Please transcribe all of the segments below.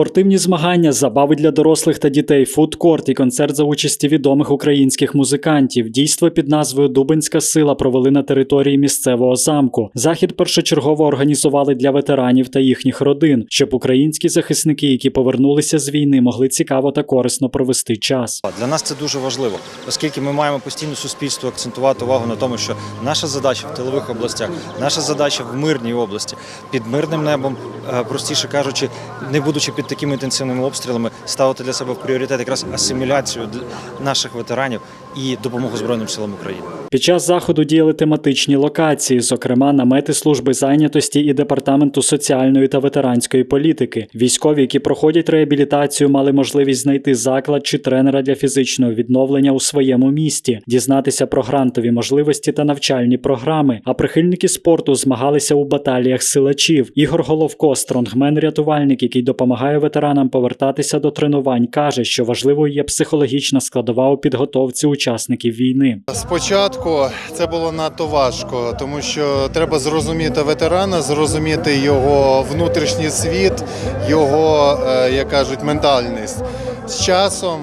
Спортивні змагання, забави для дорослих та дітей, фудкорт і концерт за участі відомих українських музикантів. Дійство під назвою Дубинська сила провели на території місцевого замку. Захід першочергово організували для ветеранів та їхніх родин, щоб українські захисники, які повернулися з війни, могли цікаво та корисно провести час. Для нас це дуже важливо, оскільки ми маємо постійно суспільство акцентувати увагу на тому, що наша задача в тилових областях, наша задача в мирній області, під мирним небом, е, простіше кажучи, не будучи під такими інтенсивними обстрілами, ставити для себе в пріоритет якраз асиміляцію наших ветеранів і допомогу Збройним силам України. Під час заходу діяли тематичні локації, зокрема намети служби зайнятості і департаменту соціальної та ветеранської політики. Військові, які проходять реабілітацію, мали можливість знайти заклад чи тренера для фізичного відновлення у своєму місті, дізнатися про грантові можливості та навчальні програми. А прихильники спорту змагалися у баталіях силачів. Ігор Головко, стронгмен-рятувальник, який допомагає ветеранам повертатися до тренувань, каже, що важливою є психологічна складова у підготовці учасників війни. Спочатку це було надто важко, тому що треба зрозуміти ветерана, зрозуміти його внутрішній світ, його, е, як кажуть, ментальність. З часом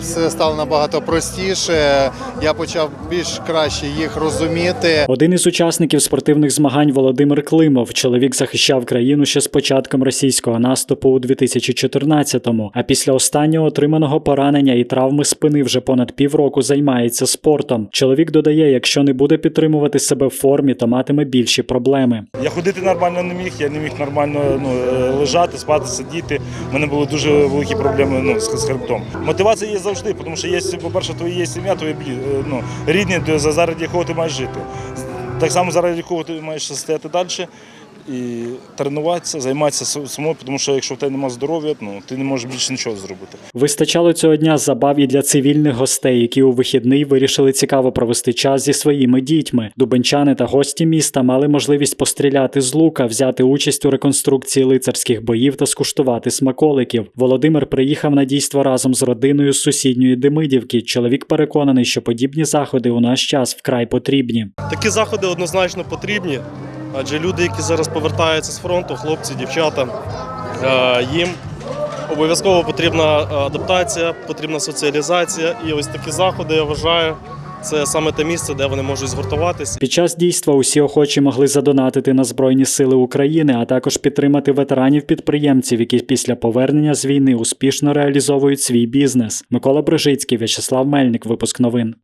все стало набагато простіше. Я почав більш краще їх розуміти. Один із учасників спортивних змагань Володимир Климов. Чоловік захищав країну ще з початком російського наступу у 2014-му, А після останнього отриманого поранення і травми спини вже понад півроку займається спортом. Чоловік додає, якщо не буде підтримувати себе в формі, то матиме більші проблеми. Я ходити нормально не міг, я не міг нормально ну, е, лежати, спати, сидіти. У мене були дуже великі проблеми ну, з хребтом. Мотивація є завжди, тому що є, по-перше, твоя є сім'я, твої е, ну, рідні, за- заради якого ти маєш жити. Так само заради якого ти маєш стояти далі і тренуватися, займатися с- самою, тому що якщо в тебе немає здоров'я, ну, ти не можеш більше нічого зробити. Вистачало цього дня забав і для цивільних гостей, які у вихідний вирішили цікаво провести час зі своїми дітьми. Дубенчани та гості міста мали можливість постріляти з лука, взяти участь у реконструкції лицарських боїв та скуштувати смаколиків. Володимир приїхав на дійство разом з родиною з сусідньої Демидівки. Чоловік переконаний, що подібні заходи у наш час вкрай потрібні. Такі заходи однозначно потрібні, адже люди, які зараз повертаються з фронту, хлопці, дівчата, е, їм обов'язково потрібна адаптація, потрібна соціалізація. І ось такі заходи, я вважаю, це саме те місце, де вони можуть згуртуватися. Під час дійства усі охочі могли задонатити на Збройні Сили України, а також підтримати ветеранів-підприємців, які після повернення з війни успішно реалізовують свій бізнес. Микола Брижицький, В'ячеслав Мельник, випуск новин.